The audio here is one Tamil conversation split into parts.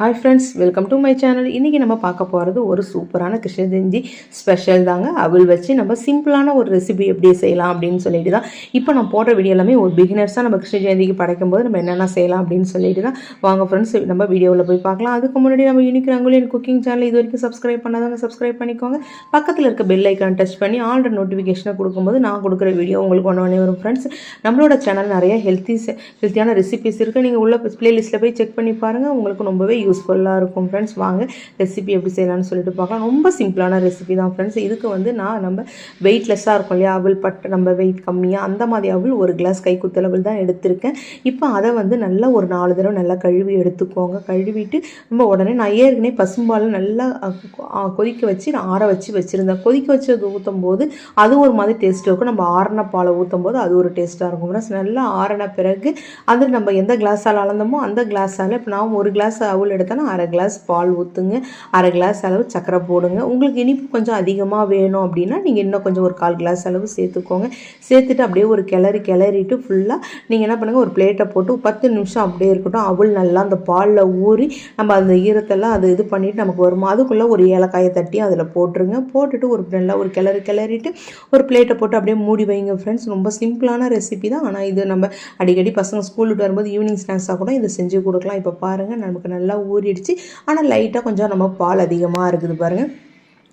Hi friends welcome to my channel இன்றைக்கி நம்ம பார்க்க போகிறது ஒரு சூப்பரான கிருஷ்ணதெஞ்சி ஸ்பெஷல் தாங்க. அவள் வச்சு நம்ம சிம்பிளான ஒரு ரெசிபி எப்படி செய்யலாம் அப்படின்னு சொல்லிட்டு தான். இப்போ நான் போடுற வீடியோ எல்லாமே ஒரு பிகினர்ஸாக நம்ம கிருஷ்ண ஜெயந்திக்கு படைக்கும் போது நம்ம என்னென்ன செய்யலாம் அப்படின்னு சொல்லிட்டு தான். வாங்க ஃப்ரெண்ட்ஸ் நம்ம வீடியோவில் போய் பார்க்கலாம். அதுக்கு முன்னாடி நம்ம யூனிக் ரங்கோலியன் குக்கிங் சேனல் இது வரைக்கும் சப்ஸ்கிரைப் பண்ணாதாங்க சப்ஸ்கிரைப் பண்ணிக்கோங்க. பக்கத்தில் இருக்க பெல் ஐக்கான் டச் பண்ணி ஆல்ரெடி நோட்டிஃபிகேஷனை கொடுக்கும்போது நான் கொடுக்குற வீடியோ உங்களுக்கு ஒன்று ஒன்றே வரும் ஃப்ரெண்ட்ஸ் நம்மளோட சேனல் நிறைய ஹெல்த்தி ஹெல்த்தியான ரெசிபிஸ் இருக்குது நீங்கள் உள்ள பிளேலிஸ்ட்டில் போய் செக் பண்ணி பாருங்கள் உங்களுக்கு ரொம்பவே யூஸ்ஃபுல்லாக இருக்கும் ஃப்ரெண்ட்ஸ் வாங்க ரெசிபி எப்படி செய்யலாம்னு சொல்லிட்டு பார்க்கலாம். ரொம்ப சிம்பிளான ரெசிபி தான் ஃப்ரெண்ட்ஸ் இதுக்கு வந்து நான் நம்ம வெயிட்லெஸ்ஸாக இருக்கும் இல்லையா? அவள் பட்டு நம்ம வெயிட் கம்மியாக அந்த மாதிரி அவள் ஒரு கிளாஸ் கை குத்தளவில் தான் எடுத்திருக்கேன். இப்போ அதை வந்து நல்லா ஒரு நாலு தடவை நல்லா கழுவி எடுத்துக்கோங்க. கழுவிட்டு நம்ம உடனே நான் ஏற்கனவே பசும்பால் நல்லா கொதிக்க வச்சு நான் ஆற வச்சு வச்சுருந்தேன். கொதிக்க வச்சு ஊற்றும் போது அது ஒரு மாதிரி டேஸ்ட் இருக்கும். நம்ம ஆறின பாலை ஊற்றும் போது அது ஒரு டேஸ்ட்டாக இருக்கும் ஃப்ரெண்ட்ஸ் நல்லா ஆறின பிறகு அது நம்ம எந்த கிளாஸால் அளந்தோமோ அந்த கிளாஸால் இப்போ நான் ஒரு கிளாஸ் அவள் எடுத்தேன்னா அரை கிளாஸ் பால் ஊற்றுங்க அரை கிளாஸ் அளவு சர்க்கரை போடுங்க. உங்களுக்கு இனிப்பு கொஞ்சம் அதிகமாக வேணும் அப்படின்னா நீங்கள் இன்னும் கொஞ்சம் ஒரு கால் கிளாஸ் அளவு சேர்த்துக்கோங்க. சேர்த்துட்டு அப்படியே ஒரு கிளறி கிளறிட்டு ஃபுல்லாக நீங்கள் என்ன பண்ணுங்கள் ஒரு பிளேட்டை போட்டு பத்து நிமிஷம் அப்படியே இருக்கட்டும். அவள் நல்லா அந்த பாலில் ஊறி நம்ம அந்த ஈரத்தெல்லாம் அது இது பண்ணிவிட்டு நமக்கு வருமா? அதுக்குள்ளே ஒரு ஏலக்காயை தட்டி அதில் போட்டுருங்க. போட்டுட்டு ஒரு நல்லா ஒரு கிளறி கிளறிட்டு ஒரு பிளேட்டை போட்டு அப்படியே மூடி வைங்க ஃப்ரெண்ட்ஸ் ரொம்ப சிம்பிளான ரெசிபி தான். ஆனால் இது நம்ம அடிக்கடி பசங்க ஸ்கூல் விட்டு வரும்போது ஈவினிங் ஸ்நாக்ஸாக கூட இதை செஞ்சு கொடுக்கலாம். இப்போ பாருங்கள் நமக்கு நல்லா ஊறிடுச்சு. ஆனால் லைட்டாக கொஞ்சம் நம்ம பால் அதிகமாக இருக்குது பாருங்கள்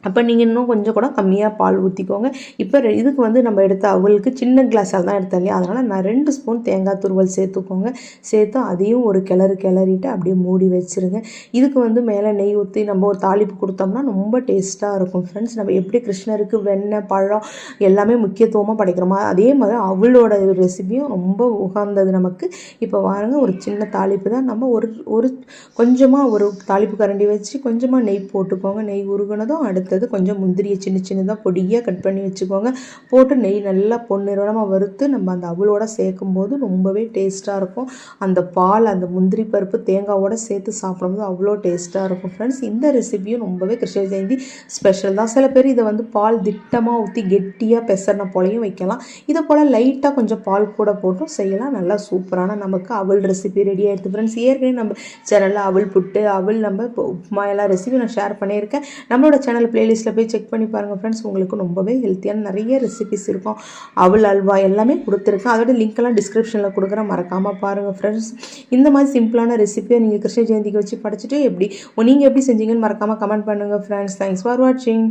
அப்போ நீங்கள் இன்னும் கொஞ்சம் கூட கம்மியாக பால் ஊற்றிக்கோங்க இப்போ ரெ- இதுக்கு வந்து நம்ம எடுத்த அவளுக்கு சின்ன கிளாஸால் தான் எடுத்தேன் இல்லையா? அதனால் நான் ரெண்டு ஸ்பூன் தேங்காய் துருவல் சேர்த்துக்கோங்க. சேர்த்து அதையும் ஒரு கிளறு கிளறிட்டு அப்படியே மூடி வச்சிருங்க. இதுக்கு வந்து மேலே நெய் ஊற்றி நம்ம ஒரு தாளிப்பு கொடுத்தோம்னா ரொம்ப டேஸ்ட்டாக இருக்கும். ஃப்ரெண்ட்ஸ் நம்ம எப்படி கிருஷ்ணருக்கு வெண்ணெய் பழம் எல்லாமே முக்கியத்துவமாக படைக்கிறோமா அதே மாதிரி அவளோட ரெசிபியும் ரொம்ப உகந்தது நமக்கு. இப்போ வாருங்க ஒரு சின்ன தாளிப்பு தான். நம்ம ஒரு ஒரு கொஞ்சமாக ஒரு தாளிப்பு கரண்டி வச்சு கொஞ்சமாக நெய் போட்டுக்கோங்க. நெய் உருகுனதும் அடுத்தது கொஞ்சம் முந்திரியை சின்ன சின்னதாக பொடியாக கட் பண்ணி வச்சுக்கோங்க. போட்டு நெய் நல்லா பொன்னிறமாக வறுத்து நம்ம அந்த அவளோட சேர்க்கும் போது ரொம்பவே டேஸ்ட்டாக இருக்கும். அந்த பால் அந்த முந்திரி பருப்பு தேங்காவோட சேர்த்து சாப்பிடும்போது அவ்வளோ டேஸ்ட்டாக இருக்கும் ஃப்ரெண்ட்ஸ் இந்த ரெசிபியும் ரொம்பவே கிருஷ்ண ஜெயந்தி ஸ்பெஷல் தான். சில பேர் இதை வந்து பால் திட்டமாக ஊற்றி கெட்டியாக பெசர்ன போலையும் வைக்கலாம். இதை போல் லைட்டாக கொஞ்சம் பால் கூட போட்டும் செய்யலாம். நல்லா சூப்பரான நமக்கு அவள் ரெசிபி ரெடி ஆகிடுது ஃப்ரெண்ட்ஸ் ஏற்கனவே நம்ம சேனலில் அவள் புட்டு அவள் நம்ம இப்போ உப்புமா எல்லாம் ரெசிபி நான் ஷேர் பண்ணியிருக்கேன். நம்மளோட சேனல் பிளேலிஸ்ட்டில் போய் செக் பண்ணி பாருங்கள் ஃப்ரெண்ட்ஸ் உங்களுக்கு ரொம்பவே ஹெல்த்தியான நிறைய ரெசிபிஸ் இருக்கும். அவல் அல்வா எல்லாமே கொடுத்துருக்கேன் அதோட லிங்க்கெல்லாம் டிஸ்கிரிப்ஷனில் கொடுக்குறேன். மறக்காமல் பாருங்கள் ஃப்ரெண்ட்ஸ் இந்த மாதிரி சிம்பிளான ரெசிபியை நீங்கள் கிருஷ்ண ஜெயந்திக்கு வச்சு படிச்சுட்டு எப்படி நீங்கள் எப்படி செஞ்சீங்கன்னு மறக்காமல் கமெண்ட் பண்ணுங்கள் ஃப்ரெண்ட்ஸ் தேங்க்ஸ் ஃபார் வாட்சிங்